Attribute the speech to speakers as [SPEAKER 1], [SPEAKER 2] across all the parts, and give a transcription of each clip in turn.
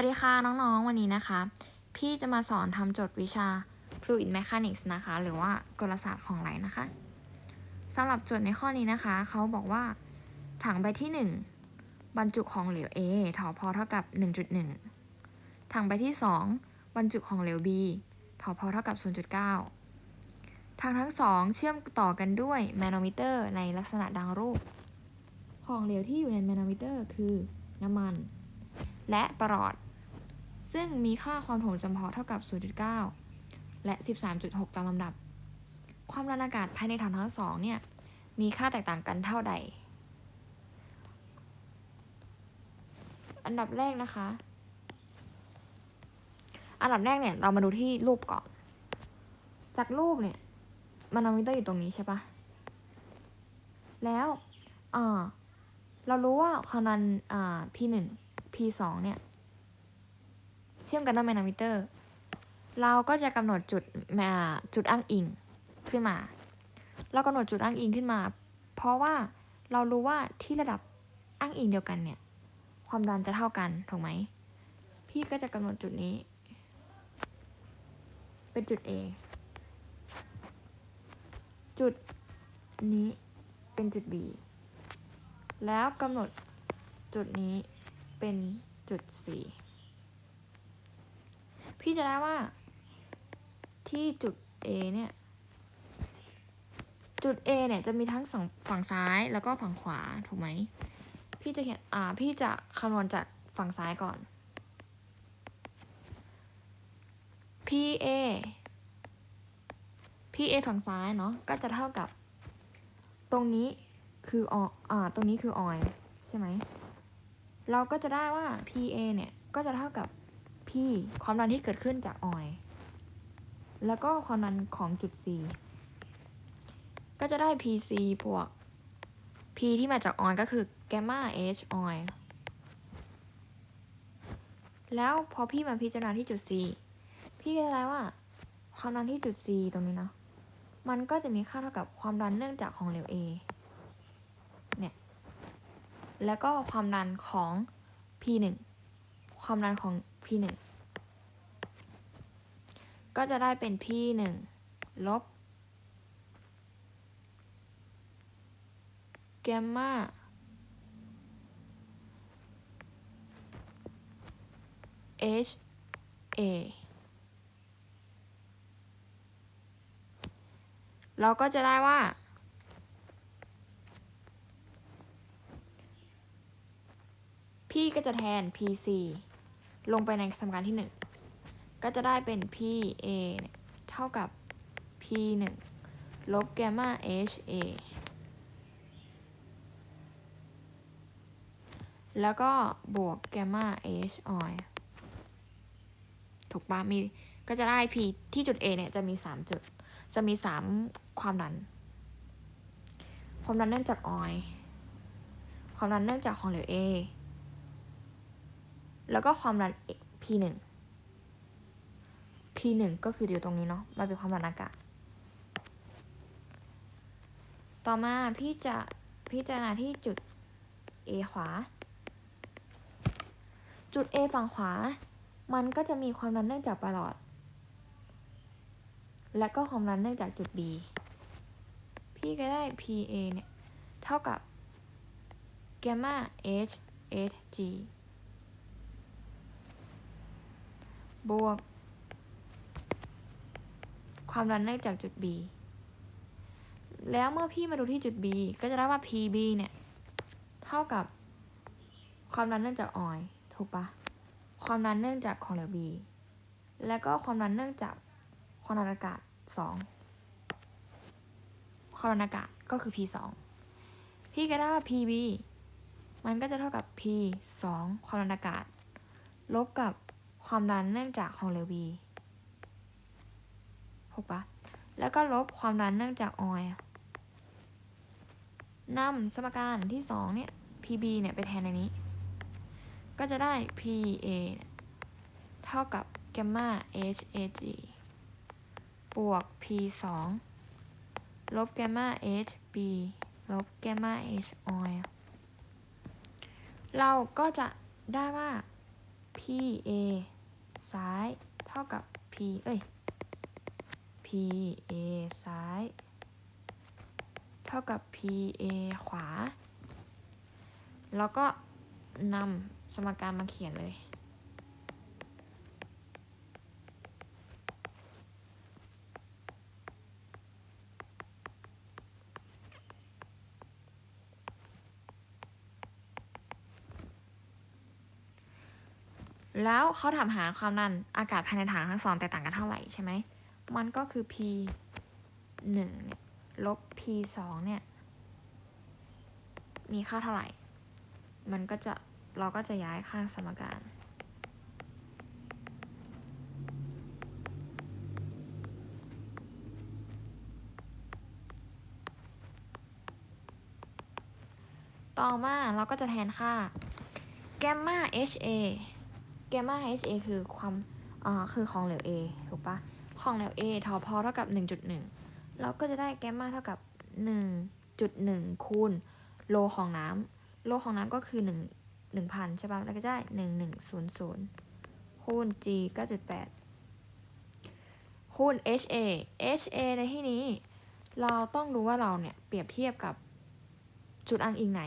[SPEAKER 1] วัสดีค่ะน้องๆวันนี้นะคะ พี่จะมาสอนทำโจทย์วิชา Fluid Mechanics นะคะ หรือว่ากลศาสตร์ของไหลนะคะสำหรับโจทย์ในข้อนี้นะคะ เขาบอกว่าถังใบที่ 1 บรรจุของเหลว A ถอพอเท่ากับ 1.1 ถังใบที่ 2 บรรจุของเหลว B ถอพอเท่ากับ 0.9 ถังทั้งสองเชื่อมต่อกันด้วยแมโนมิเตอร์ในลักษณะดังรูป ของเหลวที่อยู่ในแมโนมิเตอร์คือน้ำมัน และประหลอด ซึ่งมีค่าความถ่วงจำเพาะเท่ากับ 0.9 และ 13.6 ตามลำดับ ความดันอากาศภายในถังทั้งสองเนี่ย มีค่าแตกต่างกันเท่าใด อันดับแรกนะคะ อันดับแรกเนี่ย เรามาดูที่รูปก่อน จากรูปเนี่ยมานอมิเตอร์อยู่ตรงนี้ใช่ปะ แล้ว อ่า เรารู้ว่าความดัน อ่า P หนึ่ง P สองเนี่ย เชื่อมกันด้วยแมนามิเตอร์ เราก็จะกำหนดจุดมาจุดอ้างอิงขึ้นมา เรากำหนดจุดอ้างอิงขึ้นมา เพราะว่าเรารู้ว่าที่ระดับอ้างอิงเดียวกันเนี่ย ความดันจะเท่ากันถูกไหม พี่ก็จะกำหนดจุดนี้ เป็นจุด A จุดนี้เป็นจุด B แล้วกำหนดจุดนี้เป็นจุด C พี่จะได้ว่า ที่จุด A เนี่ย จุด A เนี่ยจะมีทั้งสองฝั่งซ้ายแล้วก็ฝั่งขวาถูกไหม พี่จะเขียนอ่า พี่จะคำนวณจากฝั่งซ้ายก่อน PA PA ฝั่งซ้ายเนาะก็จะเท่ากับ ตรงนี้คือออ่า ตรงนี้คือออยใช่ไหม เราก็จะได้ว่า PA เนี่ย ก็จะเท่ากับ P ความดันที่เกิดขึ้นจากออย แล้วก็ความดันของจุด C ก็จะได้ PC บวก P ที่มาจากออยก็คือ gamma H ออยแล้วพอพี่มาพิจารณาที่จุด C พี่ก็จะได้ว่า ความดันที่จุด C ตรงนี้เนาะมันก็จะมีค่าเท่ากับความดันเนื่องจากของเหลว A เนี่ย แล้วก็ความดันของ P1 ความดันของ P1 ก็จะได้เป็น P1 ลบแกมมา H A เราก็จะได้ว่าพี่ก็จะแทน PC ลงไปในสมการที่ 1 ก็จะได้เป็น PA เท่ากับ P1 ลบแกมมา HA แล้วก็บวกแกมมา H oil ถูกปะมีก็จะได้ P ที่จุด A เนี่ยจะมี 3 จุด จะมี 3 ความดัน ความดันเนื่องจากออย ความดันเนื่องจากของเหลว A แล้วก็ความดัน P1 P1 ก็คืออยู่ตรงนี้เนาะมันเป็นความดันอากาศ ต่อมาพี่จะพิจารณาที่จุด A ขวา จุด A ฝั่งขวา มันก็จะมีความดันเนื่องจากประหลอด และก็ความดันเนื่องจากจุด B พี่ก็ได้ PA เนี่ย เท่ากับ gamma H H G บวก ความดันเนื่องจากจุด B แล้วเมื่อพี่มาดูที่จุด B ก็จะได้ว่า PB เนี่ย เท่ากับความดันเนื่องจากออยล์ถูกปะความดันเนื่องจากของเหลว B แล้วก็ความดันเนื่องจากความดันอากาศ 2 ความดันอากาศก็คือ P 2พี่ก็ได้ว่า PB มันก็จะเท่ากับ P 2ความดันอากาศ ลบกับ ความดันเนื่องจากของเหลว B ถูกปะแล้วก็ลบความดันเนื่องจากออยนำสมการที่2เนี่ย PB เนี่ยไปแทนในนี้ ก็จะได้ PA เท่ากับ gamma HAG บวก P 2ลบ gamma HB ลบ gamma H oil เราก็จะได้ว่า P A ซ้ายเท่ากับ P เอ้ย P A ซ้าย เท่ากับ P A ขวา แล้วก็นำสมการมาเขียนเลย แล้วเขาถามหาความดันอากาศภายในถังทั้งสองแตกต่างกันเท่าไหร่ใช่ไหม มันก็คือ P หนึ่งเนี่ยลบ P สองเนี่ย มีค่าเท่าไหร่ มันก็จะเราก็จะย้ายค่าสมการ ต่อมาเราก็จะแทนค่าแกมมา HA แกมมา HA คือความอ่าคือของเหลว A ถูกปะของเหลว A ทอพอเท่ากับ 1.1 เราก็จะได้แกมมาเท่ากับ 1.1 คูณโลของน้ำโลของน้ำก็คือ 1 1,000 ใช่ปะแล้วก็ได้ 1100 คูณ G 9.8 คูณ HA HA ในที่นี้ เราต้องรู้ว่าเราเนี่ย เปรียบเทียบกับจุดอ้างอิงไหน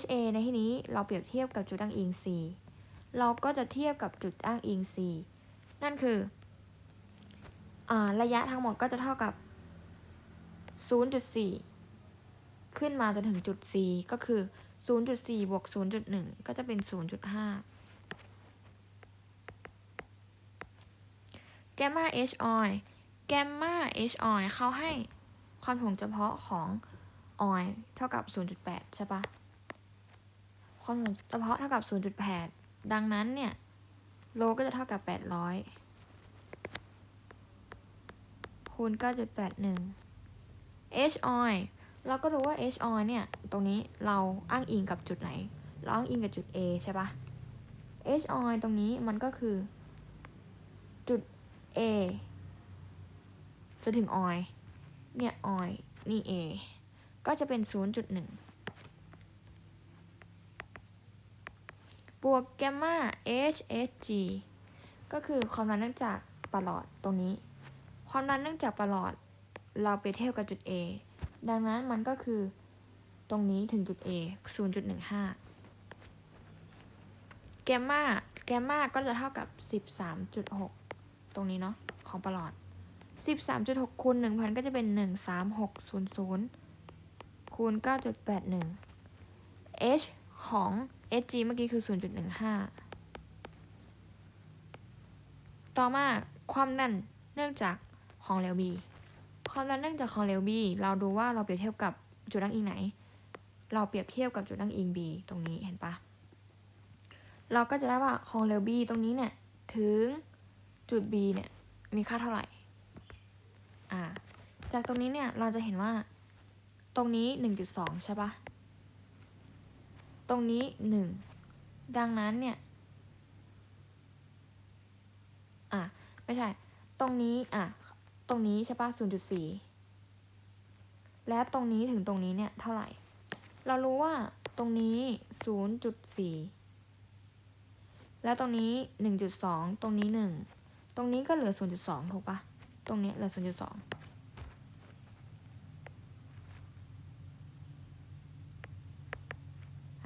[SPEAKER 1] HA ในที่นี้เราเปรียบเทียบกับจุดอ้างอิง C เราก็จะเทียบกับจุดอ้างอิง C นั่นคืออระยะทั้งหมดก็จะเท่ากับ 0.4 ขึ้นมาจนถึงจุด C ก็คือ 0.4 บวก 0.1 ก็จะเป็น 0.5 แกมมา H oil แกมมา H oil เขาให้ความถ่วงเฉพาะของออยเท่ากับ 0.8 ใช่ปะความถ่วงเฉพาะเท่ากับ 0.8 ดังนั้นเนี่ย โลก็จะเท่ากับ 800 คูณ 9.81 H oil เราก็รู้ว่า H oil เนี่ย ตรงนี้เราอ้างอิงกับจุดไหน เราอ้างอิงกับจุด A ใช่ปะ H oil ตรงนี้มันก็คือ จุด A จนถึง oil เนี่ย oil นี่ A ก็จะเป็น 0.1 บวกแกมมา HSG ก็คือความดันเนื่องจากประหลอดตรงนี้ ความดันเนื่องจากประหลอด เราไปเทียบกับจุด A ดังนั้นมันก็คือตรงนี้ถึงจุด A 0.15 แกมมาแกมมาก็จะเท่ากับ 13.6 ตรงนี้เนาะของประหลอด 13.6คูณ1,000 ก็จะเป็น 13600คูณ9.81 h ของ hg เมื่อกี้คือ 0.15 ต่อมาความดันเนื่องจากของเหลว B ความดันเนื่องจากของเหลว B เราดูว่าเราเปรียบเทียบกับจุดอ้งอิงไหน เราเปรียบเทียบกับจุดอ้งอิง B ตรงนี้เห็นปะเราก็จะได้ว่าของเหลว B ตรงนี้เนี่ยถึงจุด B เนี่ยมีค่าเท่าไหร่ อ่า จากตรงนี้เนี่ยเราจะเห็นว่าตรงนี้ 1.2 ใช่ปะ ตรงนี้ 1 ดังนั้นเนี่ย อะ ไม่ใช่ ตรงนี้ อะ ตรงนี้ใช่ปะ0.4 และตรงนี้ถึงตรงนี้เนี่ย เท่าไหร่ เรารู้ว่าตรงนี้ 0.4 แล้วตรงนี้ 1.2 ตรงนี้ 1 ตรงนี้ก็เหลือ 0.2 ถูกปะตรงนี้เหลือ 0.2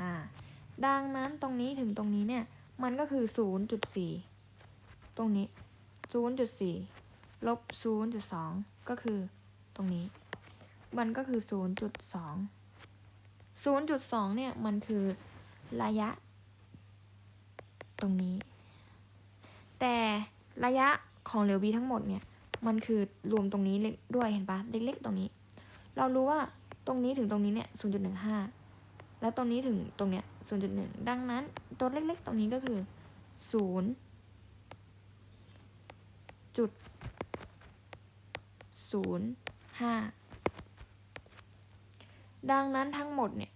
[SPEAKER 1] อ่า ดังนั้นตรงนี้ถึงตรงนี้เนี่ย มันก็คือ 0.4 ตรงนี้ 0.4 ลบ 0.2 ก็คือตรงนี้ มันก็คือ 0.2 0.2 เนี่ย มันคือระยะ ตรงนี้ แต่ระยะของเหลว B ทั้งหมดเนี่ย มันคือรวมตรงนี้ด้วยเห็นปะเล็กๆตรงนี้ เรารู้ว่าตรงนี้ถึงตรงนี้เนี่ย 0.15 แล้วตรงนี้ถึงตรงเนี้ย0.1ดังนั้นตัวเล็กๆ ตรงนี้ก็คือ0จุด05ดังนั้นทั้งหมดเนี่ย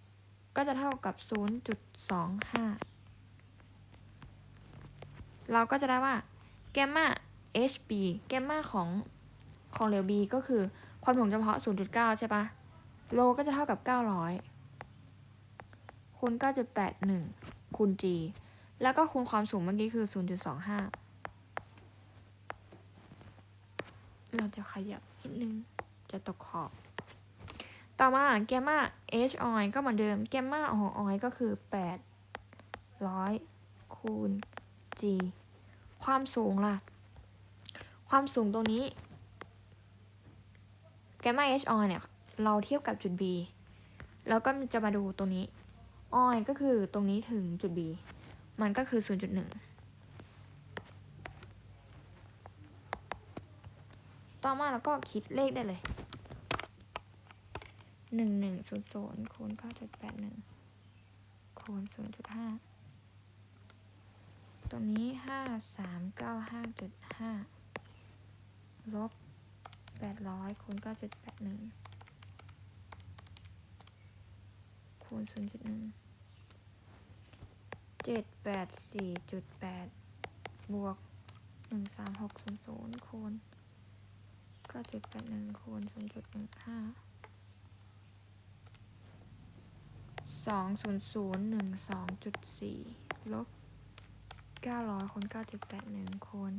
[SPEAKER 1] ก็จะเท่ากับ 0.25 เราก็จะได้ว่าแกมมา HB แกมมาของของเหลว B ก็คือความถ่วงเฉพาะ 0.9 ใช่ปะโลก็จะเท่ากับ 900 คูณ 9.81 คูณ G แล้วก็คูณความสูงเมื่อกี้คือ 0.25 เราจะขยับนิดนึง จะตกขอบ ต่อมาแกมมา h i ก็เหมือนเดิม แกมมาของ i ก็คือ 800 คูณ g ความสูงล่ะ ความสูงตรงนี้ แกมมา h i เนี่ย เราเทียบกับจุด b แล้วก็จะมาดูตรงนี้ i ก็คือตรงนี้ถึงจุด b มันก็คือ 0.1 ต่อมาแล้วก็คิดเลขได้เลยหนึ่งหนึ่งศูนย์ศูนย์คูณเก้าจุดแปดหนึ่งคูณศูนย์จุดห้าตรงนี้ห้าสามเก้าห้าจุดห้าลบแปดร้อยคูณเก้าจุดแปดหนึ่งคูณศูนย์จุดหนึ่ง เจ็ดแปดสี่จุดแปดบวกหนึ่งสามหกศูนย์ศูนย์คูณเก้าจุดแปดหนึ่งคูณศูนย์จุดหนึ่งห้าสองศูนย์ศูนย์หนึ่งสองจุดสี่ลบเก้าร้อยคูณเก้าจุดแปดหนึ่งคูณ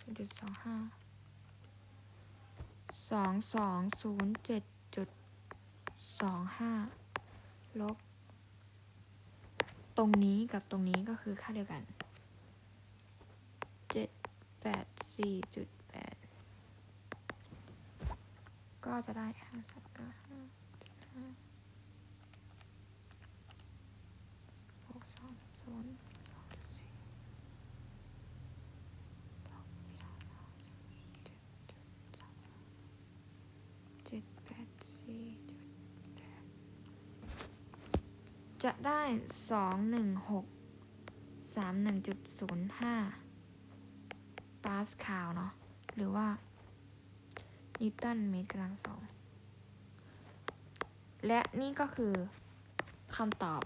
[SPEAKER 1] ศูนย์จุดสองห้าสองสองศูนย์เจ็ดจุดสองห้าลบ ตรงนี้กับตรงนี้ก็คือค่าเดียวกันเจ็ดแปดสี่จุดแปดก็จะได้ห้าสามเก้าห้าจุดห้า หกสองศูนย์สองจุดสี่ลบสองสองเจ็ดจุดสองเจ็ดแปดสี่จุดแปด จะได้สองหนึ่งหกสามหนึ่งจุดศูนย์ห้าปาสคาลเนาะหรือว่านิวตันเมตรกำลังสอง และนี่ก็คือคำตอบ